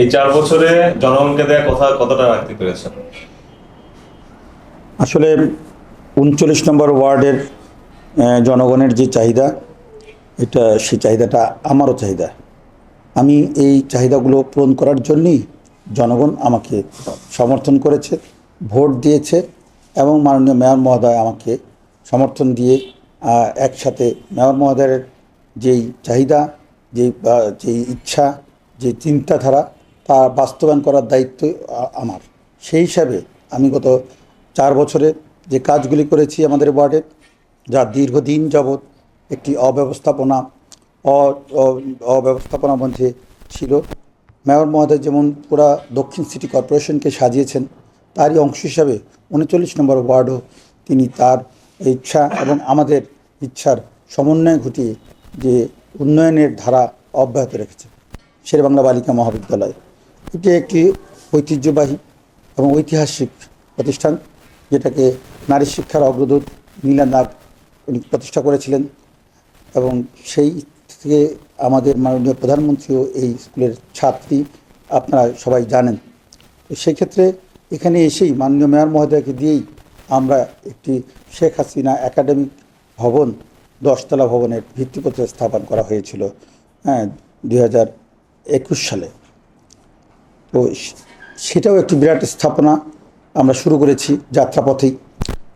এই চার বছরে জনগণকে দেয়া কথা কতটা রাখতে পেরেছেন? আসলে উনচল্লিশ নম্বর ওয়ার্ডের জনগণের যে চাহিদা, এটা সেই চাহিদাটা আমারও চাহিদা। আমি এই চাহিদাগুলো পূরণ করার জন্যই জনগণ আমাকে সমর্থন করেছে, ভোট দিয়েছে এবং মাননীয় মেয়র মহোদয় আমাকে সমর্থন দিয়ে একসাথে মেয়র মহোদয়ের যেই চাহিদা, যেই যেই ইচ্ছা যে চিন্তাধারা তা বাস্তবায়ন করার দায়িত্ব আমার। সেই হিসাবে আমি গত চার বছরে যে কাজগুলি করেছি আমাদের ওয়ার্ডে, যা দীর্ঘদিন যাবৎ একটি অব্যবস্থাপনা, অ- অ- অব্যবস্থাপনার মধ্যে ছিল। মেয়র মহোদয় যেমন পুরা দক্ষিণ সিটি কর্পোরেশনকে সাজিয়েছেন, তারই অংশ হিসাবে উনচল্লিশ নম্বর ওয়ার্ডও তিনি তার ইচ্ছা এবং আমাদের ইচ্ছার সমন্বয় ঘটিয়ে যে উন্নয়নের ধারা অব্যাহত রেখেছে শেরবাংলা বালিকা মহাবিদ্যালয়। এটি একটি ঐতিহ্যবাহী এবং ঐতিহাসিক প্রতিষ্ঠান, যেটাকে নারী শিক্ষার অগ্রদূত নীলা নাগ উনি প্রতিষ্ঠা করেছিলেন এবং সেই থেকে আমাদের মাননীয় প্রধানমন্ত্রীও এই স্কুলের ছাত্রী, আপনারা সবাই জানেন। সেই ক্ষেত্রে এখানে এসেই মাননীয় মেয়র মহোদয়কে দিয়েই আমরা একটি শেখ হাসিনা একাডেমিক ভবন, দশতলা ভবনের ভিত্তিপত্র স্থাপন করা হয়েছিল হ্যাঁ দুই হাজার একুশ সালে। তো সেটাও একটি বিরাট স্থাপনা আমরা শুরু করেছি যাত্রাপথেই।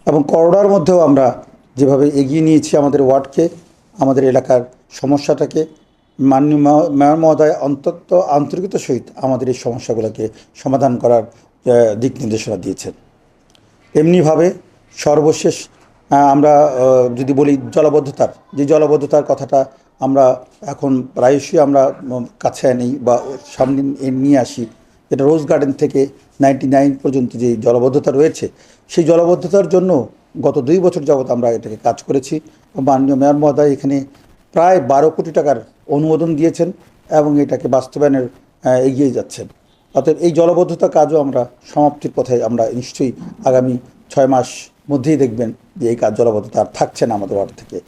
এবং করোনার মধ্যেও আমরা যেভাবে এগিয়ে নিয়েছি আমাদের ওয়ার্ডকে, আমাদের এলাকার সমস্যাটাকে, মাননীয় মেয়- মেয়র মহোদয় অন্তত আন্তরিকতার সহিত আমাদের এই সমস্যাগুলোকে সমাধান করার দিক নির্দেশনা দিয়েছেন। এমনিভাবে সর্বশেষ আমরা যদি বলি জলবদ্ধতার, যে জলবদ্ধতার কথাটা আমরা এখন প্রায়শই আমরা কাছে আনি বা সামনে নিয়ে আসি যেটা রোজ গার্ডেন থেকে নাইনটি নাইন পর্যন্ত যে জলবদ্ধতা রয়েছে, সেই জলবদ্ধতার জন্য গত দুই বছর যাবৎ আমরা এটাকে কাজ করেছি। মাননীয় মেয়র মহোদয় এখানে প্রায় বারো কোটি টাকার অনুমোদন দিয়েছেন এবং এটাকে বাস্তবায়নের এগিয়ে যাচ্ছেন। অতএব এই জলবদ্ধতা কাজও আমরা সমাপ্তির পথে আমরা নিশ্চয়ই আগামী ছয় মাস মধ্যেই দেখবেন যে এই কাজ জলবদ্ধতা আর থাকছে না আমাদের ওয়ার্ড থেকে।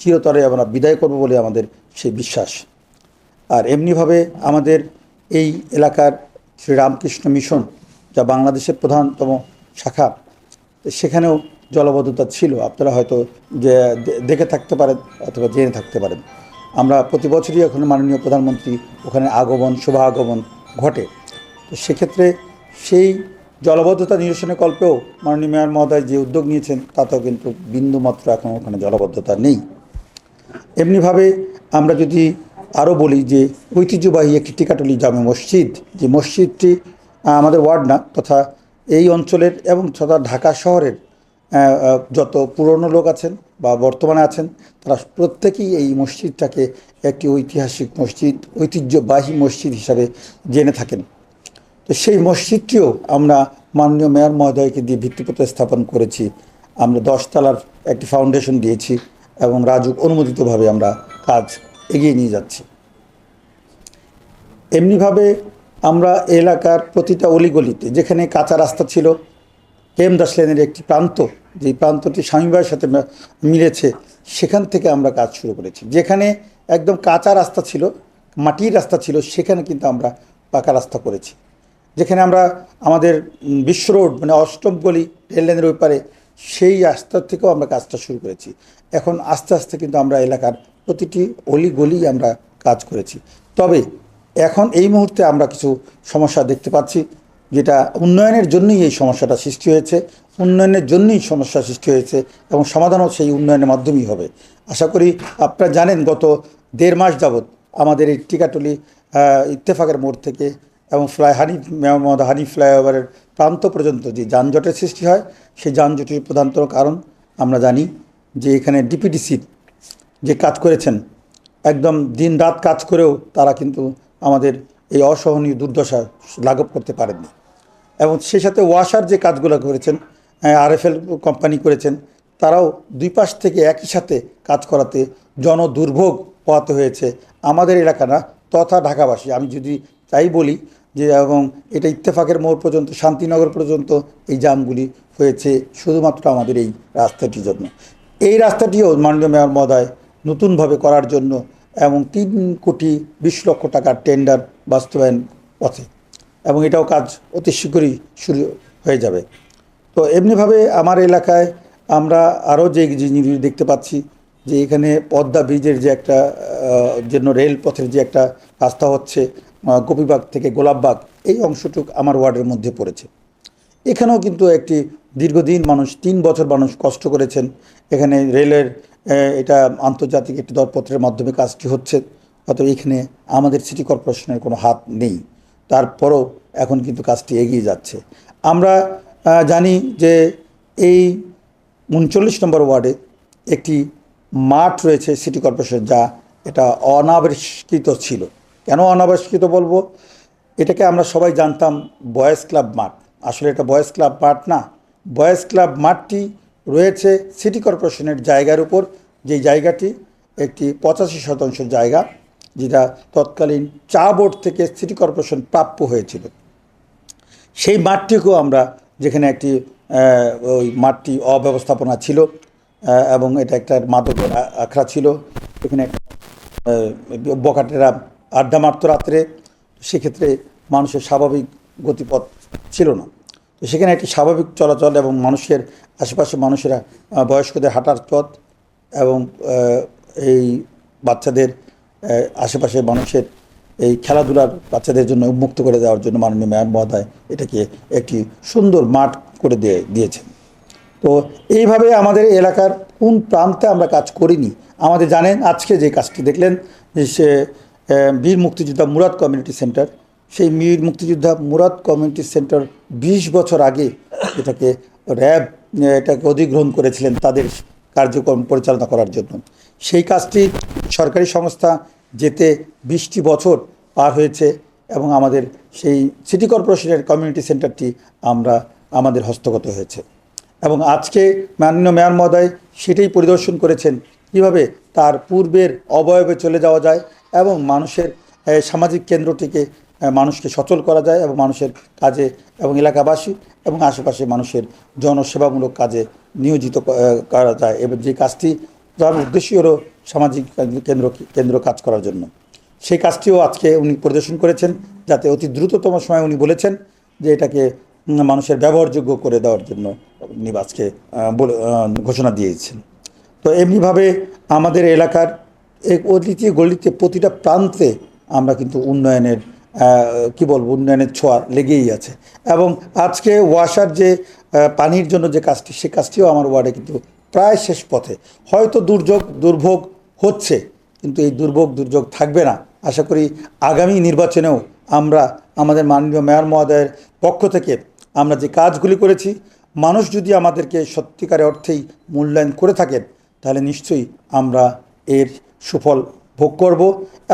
চিরতরে আমরা বিদায় করব বলে আমাদের সেই বিশ্বাস। আর এমনিভাবে আমাদের এই এলাকার শ্রীরামকৃষ্ণ মিশন, যা বাংলাদেশের প্রধানতম শাখা, সেখানেও জলবদ্ধতা ছিল। আপনারা হয়তো যে দেখে থাকতে পারেন অথবা জেনে থাকতে পারেন। আমরা প্রতি বছরই ওখানে মাননীয় প্রধানমন্ত্রী ওখানে আগমন শুভ আগমন ঘটে। তো সেক্ষেত্রে সেই জলবদ্ধতা নিরসনের কল্পেও মাননীয় মেয়র মহোদয় যে উদ্যোগ নিয়েছেন, তাতেও কিন্তু বিন্দুমাত্র এখন ওখানে জলবদ্ধতা নেই। এমনিভাবে আমরা যদি আরও বলি যে ঐতিহ্যবাহী একটি টিকাটলি জামে মসজিদ, যে মসজিদটি আমাদের ওয়ার্ড না, তথা এই অঞ্চলের এবং তথা ঢাকা শহরের যত পুরনো লোক আছেন বা বর্তমানে আছেন, তারা প্রত্যেকেই এই মসজিদটাকে একটি ঐতিহাসিক মসজিদ, ঐতিহ্যবাহী মসজিদ হিসাবে জেনে থাকেন। তো সেই মসজিদটিও আমরা মাননীয় মেয়র মহোদয়কে দিয়ে ভিত্তিপত্র স্থাপন করেছি। আমরা দশতলার একটি ফাউন্ডেশন দিয়েছি এবং রাজুক অনুমোদিতভাবে আমরা কাজ এগিয়ে নিয়ে যাচ্ছি। এমনিভাবে আমরা এলাকার প্রতিটা অলিগলিতে, যেখানে কাঁচা রাস্তা ছিল কেম দাস লেনের একটি প্রান্ত, যে প্রান্তটি স্বামীবাইয়ের সাথে মিলেছে, সেখান থেকে আমরা কাজ শুরু করেছি। যেখানে একদম কাঁচা রাস্তা ছিল, মাটির রাস্তা ছিল, সেখানে কিন্তু আমরা পাকা রাস্তা করেছি। যেখানে আমরা আমাদের বিশ্ব রোড মানে অষ্টম গলি রেল লাইনের ওই পারে, সেই রাস্তা থেকেও আমরা কাজটা শুরু করেছি। এখন আস্তে আস্তে কিন্তু আমরা এলাকার প্রতিটি অলি গলি আমরা কাজ করেছি। তবে এখন এই মুহূর্তে আমরা কিছু সমস্যা দেখতে পাচ্ছি, যেটা উন্নয়নের জন্যই এই সমস্যাটা সৃষ্টি হয়েছে, উন্নয়নের জন্যই সমস্যা সৃষ্টি হয়েছে এবং সমাধানও সেই উন্নয়নের মাধ্যমেই হবে। আশা করি আপনারা জানেন, গত দেড় মাস যাবৎ আমাদের এই টিকাটলি ইত্তেফাকের মোড় থেকে এবং ফ্লাই হানি মোহাম্মদ হানি ফ্লাইওভারের প্রান্ত পর্যন্ত যে যানজটের সৃষ্টি হয়, সেই যানজটের প্রধানতম কারণ আমরা জানি যে এখানে ডিপিডিসির যে কাজ করেছেন, একদম দিন রাত কাজ করেও তারা কিন্তু আমাদের এই অসহনীয় দুর্দশা লাঘব করতে পারেননি। এবং সেই সাথে ওয়াশার যে কাজগুলো করেছেন আরএফএল কোম্পানি করেছেন, তারাও দুই পাশ থেকে একই সাথে কাজ করাতে জনদুর্ভোগ পোহাতে হয়েছে আমাদের এলাকা না তথা ঢাকাবাসী। আমি যদি তাই বলি যে, এবং এটা ইত্তেফাকের মোড় পর্যন্ত, শান্তিনগর পর্যন্ত এই জামগুলি হয়েছে শুধুমাত্র আমাদের এই রাস্তাটির জন্য। এই রাস্তাটিও মাননীয় মেয়র মহোদয় নতুনভাবে করার জন্য এবং তিন কোটি বিশ লক্ষ টাকার টেন্ডার বাস্তবায়ন পথে। এবং এটাও কাজ অতি শীঘ্রই শুরু হয়ে যাবে। তো এমনিভাবে আমার এলাকায় আমরা আরও যে জিনিস দেখতে পাচ্ছি যে এখানে পদ্মা ব্রিজের যে একটা জন্য রেলপথের যে একটা রাস্তা হচ্ছে গোপীবাগ থেকে গোলাপবাগ, এই অংশটুক আমার ওয়ার্ডের মধ্যে পড়েছে। এখানেও কিন্তু একটি দীর্ঘদিন মানুষ, তিন বছর মানুষ কষ্ট করেছেন। এখানে রেলের এটা আন্তর্জাতিক একটি দরপত্রের মাধ্যমে কাজটি হচ্ছে, অতএব এখানে আমাদের সিটি কর্পোরেশনের কোনো হাত নেই। তারপরও এখন কিন্তু কাজটি এগিয়ে যাচ্ছে। আমরা জানি যে এই উনচল্লিশ নম্বর ওয়ার্ডে একটি মাঠ রয়েছে সিটি কর্পোরেশন, যা এটা অনাবিষ্কৃত ছিল। কেন অনাবিষ্কৃত বলব? এটাকে আমরা সবাই জানতাম বয়েজ ক্লাব মাঠ। আসলে এটা বয়েজ ক্লাব মাঠ না। বয়েজ ক্লাব মাঠটি রয়েছে সিটি কর্পোরেশনের জায়গার উপর। যেই জায়গাটি একটি পঁচাশি শতাংশ জায়গা, যেটা তৎকালীন চা বোর্ড থেকে সিটি কর্পোরেশন প্রাপ্য হয়েছিল। সেই মাঠটিকেও আমরা যেখানে একটি ওই মাঠটি অব্যবস্থাপনা ছিল এবং এটা একটা মাদকের আখড়া ছিল। এখানে বকাটেরা আড্ডা মারতো রাত্রে, সেক্ষেত্রে মানুষের স্বাভাবিক গতিপথ ছিল না। সেখানে একটি স্বাভাবিক চলাচল এবং মানুষের আশেপাশে মানুষেরা বয়স্কদের হাঁটার পথ এবং এই বাচ্চাদের আশেপাশে মানুষের এই খেলাধুলার বাচ্চাদের জন্য উন্মুক্ত করে দেওয়ার জন্য মাননীয় মেয়র মহোদয় এটাকে একটি সুন্দর মাঠ করে দিয়ে, দিয়েছেন। তো এইভাবে আমাদের এলাকার কোন প্রান্তে আমরা কাজ করিনি, আমাদের জানেন আজকে যে কাজটি দেখলেন যে সে বীর মুক্তিযোদ্ধা মুরাদ কমিউনিটি সেন্টার সেই মীর মুক্তিযোদ্ধা মুরাদ কমিউনিটি সেন্টার বিশ বছর আগে এটাকে র্যাব এটাকে অধিগ্রহণ করেছিলেন তাদের কার্যক্রম পরিচালনা করার জন্য। সেই কাজটি সরকারি সংস্থা যেতে বিশটি বছর পার হয়েছে এবং আমাদের সেই সিটি কর্পোরেশনের কমিউনিটি সেন্টারটি আমরা, আমাদের হস্তগত হয়েছে। এবং আজকে মাননীয় মেয়র মহোদয় সেটাই পরিদর্শন করেছেন কীভাবে তার পূর্বের অবয়বে চলে যাওয়া যায় এবং মানুষের সামাজিক কেন্দ্রটিকে মানুষকে সচল করা যায় এবং মানুষের কাজে এবং এলাকাবাসী এবং আশেপাশে মানুষের জনসেবামূলক কাজে নিয়োজিত করা যায়। এবং যে কাজটি যার উদ্দেশ্যই হলো সামাজিক কেন্দ্র কেন্দ্র কাজ করার জন্য। সেই কাজটিও আজকে উনি পরিদর্শন করেছেন, যাতে অতি দ্রুততম সময় উনি বলেছেন যে এটাকে মানুষের ব্যবহারযোগ্য করে দেওয়ার জন্য উনি আজকে ঘোষণা দিয়েছেন। তো এমনিভাবে আমাদের এলাকার এক অলিতে গলিতে প্রতিটা প্রান্তে আমরা কিন্তু উন্নয়নের কি বলব, উন্নয়নের ছোঁয়া লেগেই আছে। এবং আজকে ওয়াসার যে পানির জন্য যে কাজটি, সে কাজটিও আমার ওয়ার্ডে কিন্তু প্রায় শেষ পথে। হয়তো দুর্যোগ, দুর্ভোগ হচ্ছে, কিন্তু এই দুর্ভোগ, দুর্যোগ থাকবে না। আশা করি আগামী নির্বাচনেও আমরা, আমাদের মাননীয় মেয়র মহোদয়ের পক্ষ থেকে আমরা যে কাজগুলি করেছি, মানুষ যদি আমাদেরকে সত্যিকারের অর্থেই মূল্যায়ন করে থাকেন, তাহলে নিশ্চয়ই আমরা এর সুফল ভোগ করব।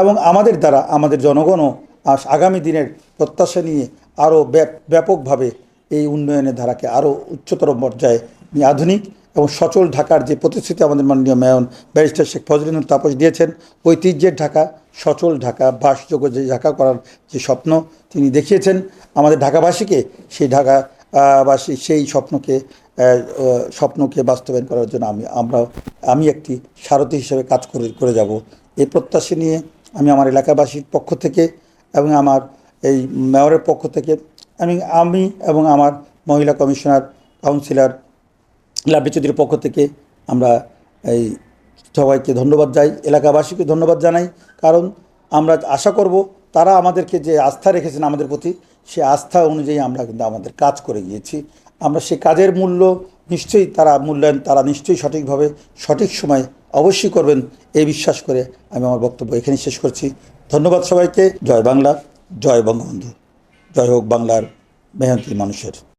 এবং আমাদের দ্বারা, আমাদের জনগণও আগামী দিনের প্রত্যাশা নিয়ে আরও ব্যাপকভাবে এই উন্নয়নের ধারাকে আরও উচ্চতর পর্যায়ে নিয়ে আধুনিক এবং সচল ঢাকার যে প্রতিশ্রুতি আমাদের মাননীয় মেয়র ব্যারিস্টার শেখ ফজলুল তাপস দিয়েছেন ঐতিহ্যের ঢাকা সচল ঢাকা বাসযোগ্য যে ঢাকা করার যে স্বপ্ন তিনি দেখিয়েছেন আমাদের ঢাকাবাসীকে সেই ঢাকা আহ, সেই স্বপ্নকে স্বপ্নকে বাস্তবায়ন করার জন্য আমি আমরা আমি একটি সারথি হিসেবে কাজ করে করে যাব। এই প্রত্যাশা নিয়ে আমি আমার এলাকাবাসীর পক্ষ থেকে এবং আমার এই মেয়রের পক্ষ থেকে আমি আমি এবং আমার মহিলা কমিশনার, কাউন্সিলর লাভলি চৌধুরীর পক্ষ থেকে আমরা এই সবাইকে ধন্যবাদ যাই এলাকাবাসীকে ধন্যবাদ জানাই। কারণ আমরা আশা করব তারা আমাদেরকে যে আস্থা রেখেছেন আমাদের প্রতি, সে আস্থা অনুযায়ী আমরা কিন্তু আমাদের কাজ করে গিয়েছি। আমরা সে কাজের মূল্য নিশ্চয়ই তারা মূল্যায়ন, তারা নিশ্চয়ই সঠিকভাবে সঠিক সময় অবশ্যই করবেন, এই বিশ্বাস করে আমি আমার বক্তব্য এখানে শেষ করছি। ধন্যবাদ সবাইকে। জয় বাংলা জয় বঙ্গবন্ধু। জয় হোক বাংলার মেহনতি মানুষের।